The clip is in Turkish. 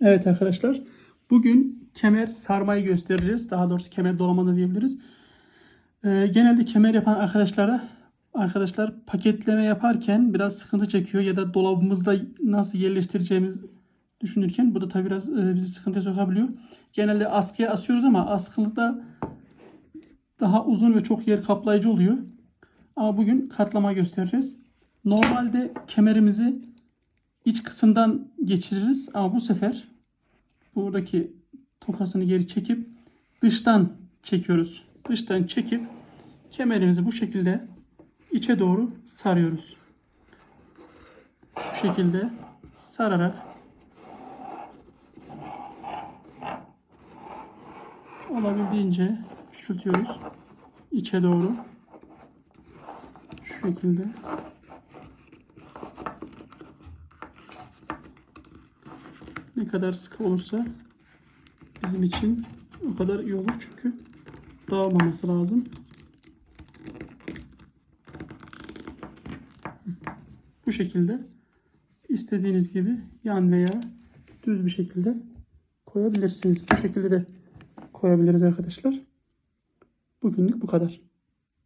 Evet arkadaşlar. Bugün kemer sarmayı göstereceğiz. Daha doğrusu kemer dolama da diyebiliriz. Ee, genelde kemer yapan arkadaşlara arkadaşlar paketleme yaparken biraz sıkıntı çekiyor ya da dolabımızda nasıl yerleştireceğimiz düşünürken bu da tabii biraz e, bizi sıkıntıya sokabiliyor. Genelde askıya asıyoruz ama askılıkta daha uzun ve çok yer kaplayıcı oluyor. Ama bugün katlama göstereceğiz. Normalde kemerimizi iç kısımdan geçiririz ama bu sefer buradaki tokasını geri çekip dıştan çekiyoruz. Dıştan çekip kemerimizi bu şekilde içe doğru sarıyoruz. Şu şekilde sararak olabildiğince küçültüyoruz. içe doğru. Şu şekilde. Ne kadar sıkı olursa bizim için o kadar iyi olur çünkü dağılmaması lazım. Bu şekilde istediğiniz gibi yan veya düz bir şekilde koyabilirsiniz. Bu şekilde de koyabiliriz arkadaşlar. Bugünlük bu kadar.